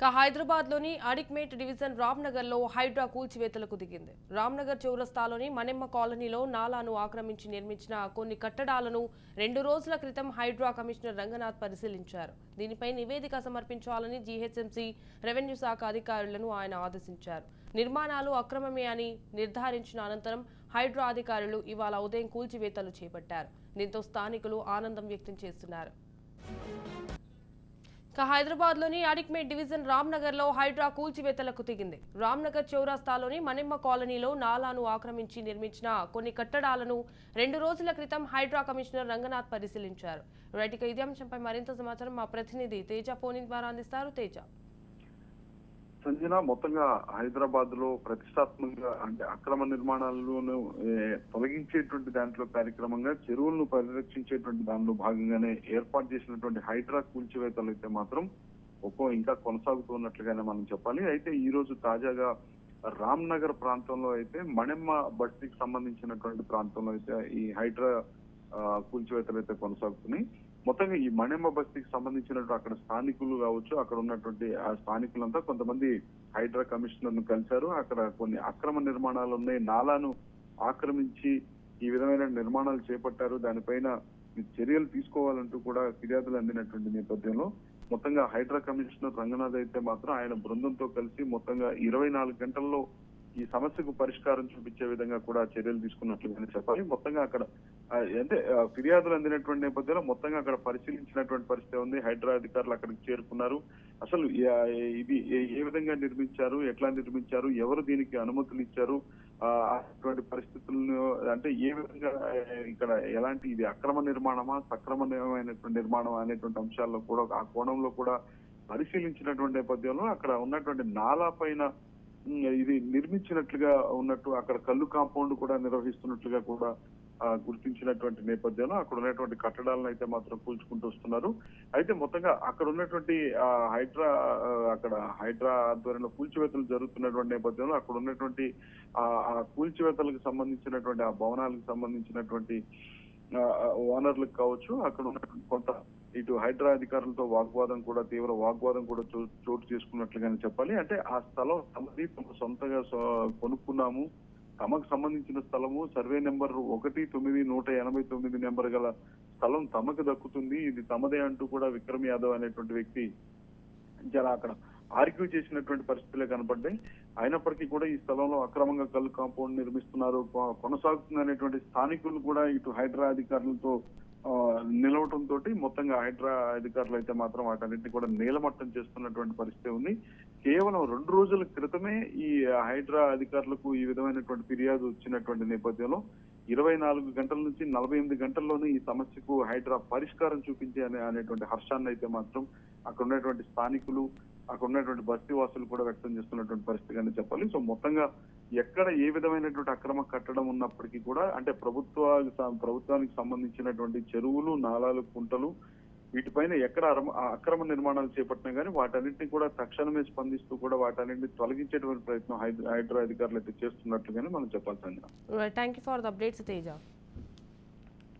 ఇక హైదరాబాద్లోని అడిక్మేట్ డివిజన్ రామ్నగర్లో హైడ్రా కూల్చివేతలకు దిగింది. రామ్నగర్ చౌరస్తాలోని మనెమ్మ కాలనీలో నాలాను ఆక్రమించి నిర్మించిన కొన్ని కట్టడాలను రెండు రోజుల క్రితం హైడ్రా కమిషనర్ రంగనాథ్ పరిశీలించారు. దీనిపై నివేదిక సమర్పించాలని జీహెచ్ఎంసీ రెవెన్యూ శాఖ అధికారులను ఆయన ఆదేశించారు. నిర్మాణాలు అక్రమమే అని నిర్ధారించిన అనంతరం హైడ్రా అధికారులు ఇవాళ ఉదయం కూల్చివేతలు చేపట్టారు. దీంతో స్థానికులు ఆనందం వ్యక్తం చేస్తున్నారు. ఇక హైదరాబాద్లోని అడిక్మేట్ డివిజన్ రామ్నగర్లో హైడ్రా కూల్చివేతలకు దిగింది రామ్నగర్ చౌరాస్తాలోని మనిమ్మ కాలనీలో నాలాను ఆక్రమించి నిర్మించిన కొన్ని కట్టడాలను రెండు రోజుల క్రితం హైడ్రా కమిషనర్ రంగనాథ్ పరిశీలించారు. రైట్ ఇక ఇదే అంశంపై మరింత సమాచారం మా ప్రతినిధి తేజ ఫోన్ ద్వారా అందిస్తారు. తేజ. సంజన మొత్తంగా హైదరాబాద్లో ప్రతిష్టాత్మకంగా అంటే అక్రమ నిర్మాణాలను తొలగించేటువంటి దాంట్లో కార్యక్రమంగా చెరువులను పరిరక్షించేటువంటి దానిలో భాగంగానే ఏర్పాటు చేసినటువంటి హైడ్రా కూల్చివేతలు అయితే మాత్రం ఒక్కో ఇంకా కొనసాగుతున్నట్లుగానే మనం చెప్పాలి. అయితే ఈ రోజు తాజాగా రామ్ నగర్ ప్రాంతంలో అయితే మణెమ్మ బస్తీకి సంబంధించినటువంటి ప్రాంతంలో అయితే ఈ హైడ్రా కూల్చివేతలు అయితే కొనసాగుతున్నాయి. మొత్తంగా ఈ మణిమ బస్తీకి సంబంధించినటువంటి అక్కడ స్థానికులు కావచ్చు అక్కడ ఉన్నటువంటి ఆ స్థానికులంతా కొంతమంది హైడ్రా కమిషనర్ను కలిశారు. అక్కడ కొన్ని అక్రమ నిర్మాణాలు ఉన్నాయి. నాలాను ఆక్రమించి ఈ విధమైన నిర్మాణాలు చేపట్టారు. దానిపైన చర్యలు తీసుకోవాలంటూ కూడా ఫిర్యాదులు అందినటువంటి నేపథ్యంలో మొత్తంగా హైడ్రా కమిషనర్ రంగనాథ్ అయితే మాత్రం ఆయన బృందంతో కలిసి మొత్తంగా ఇరవై నాలుగు గంటల్లో ఈ సమస్యకు పరిష్కారం చూపించే విధంగా కూడా చర్యలు తీసుకున్నట్లుగానే చెప్పాలి. మొత్తంగా అక్కడ అంటే ఫిర్యాదులు అందినటువంటి నేపథ్యంలో మొత్తంగా అక్కడ పరిశీలించినటువంటి పరిస్థితి ఉంది. హైడ్రా అధికారులు అక్కడికి చేరుకున్నారు. అసలు ఇది ఏ- ఏ విధంగా నిర్మించారు? ఎట్లా నిర్మించారు? ఎవరు దీనికి అనుమతులు ఇచ్చారు? ఆ, అటువంటి పరిస్థితులను అంటే ఏ విధంగా ఇక్కడ ఎలాంటి ఇది అక్రమ నిర్మాణమా? సక్రమమైనటువంటి నిర్మాణం అనేటువంటి అంశాల్లో కూడా ఆ కోణంలో కూడా పరిశీలించినటువంటి నేపథ్యంలో అక్కడ ఉన్నటువంటి నాలా పైన ఇది నిర్మించినట్లుగా ఉన్నట్టు అక్కడ కళ్ళు కాంపౌండ్ కూడా నిర్వహిస్తున్నట్లుగా కూడా గుర్తించినటువంటి నేపథ్యంలో అక్కడ ఉన్నటువంటి కట్టడాలను అయితే మాత్రం కూల్చుకుంటూ వస్తున్నారు. అయితే మొత్తంగా అక్కడ ఉన్నటువంటి హైడ్రా అక్కడ హైడ్రా ఆధ్వర్యంలో కూల్చివేతలు జరుగుతున్నటువంటి నేపథ్యంలో అక్కడ ఉన్నటువంటి ఆ కూల్చివేతలకు సంబంధించినటువంటి ఆ భవనాలకు సంబంధించినటువంటి ఓనర్లకు కావచ్చు అక్కడ ఉన్నటువంటి కొంత ఇటు హైడ్రా అధికారులతో వాగ్వాదం కూడా తీవ్ర వాగ్వాదం కూడా చో- చోటు చేసుకున్నట్లుగానే చెప్పాలి. అంటే ఆ స్థలం తమది తమ సొంతగా కొనుక్కున్నాము. తమకు సంబంధించిన స్థలము సర్వే నెంబర్ ఒకటి తొమ్మిది నూట ఎనభై తొమ్మిది నెంబర్ గల స్థలం తమకు దక్కుతుంది. ఇది తమదే అంటూ కూడా విక్రమ్ యాదవ్ అనేటువంటి వ్యక్తి జర అక్కడ ఆర్గ్యూ చేసినటువంటి పరిస్థితులే కనపడ్డాయి. అయినప్పటికీ కూడా ఈ స్థలంలో అక్రమంగా కళ్ళు కాంపౌండ్ నిర్మిస్తున్నారు. కొ- కొనసాగుతుంది అనేటువంటి స్థానికులు కూడా ఇటు హైడ్రా అధికారులతో ఆ, నిలవటం తోటి మొత్తంగా హైడ్రా అధికారులు అయితే మాత్రం వాటన్నింటినీ కూడా నీలమట్టం చేస్తున్నటువంటి పరిస్థితి ఉంది. కేవలం రెండు రోజుల క్రితమే ఈ హైడ్రా అధికారులకు ఈ విధమైనటువంటి ఫిర్యాదు వచ్చినటువంటి నేపథ్యంలో ఇరవై నాలుగు గంటల నుంచి నలభై ఎనిమిది గంటల్లోనే ఈ సమస్యకు హైడ్రా పరిష్కారం చూపించే అనేటువంటి హర్షాన్ని అయితే మాత్రం అక్కడ ఉన్నటువంటి స్థానికులు అక్కడ ఉన్నటువంటి బస్తీ వాసులు కూడా వ్యక్తం చేస్తున్నటువంటి పరిస్థితి అని చెప్పాలి. సో మొత్తంగా ఎక్కడ ఏ విధమైనటువంటి అక్రమ కట్టడం ఉన్నప్పటికీ కూడా అంటే ప్రభుత్వ ప్రభుత్వానికి సంబంధించినటువంటి చెరువులు నాలాలు కుంటలు వీటిపైన ఎక్కడ అరమ- అక్రమ నిర్మాణాలు చేపట్టినా కానీ వాటన్నింటినీ కూడా తక్షణమే స్పందిస్తూ కూడా వాటన్నింటినీ తొలగించేటువంటి ప్రయత్నం హైదరా హైడ్రా అధికారులు అయితే చేస్తున్నట్లుగానే మనం చెప్పాల్సింది thank you for the updates Teja.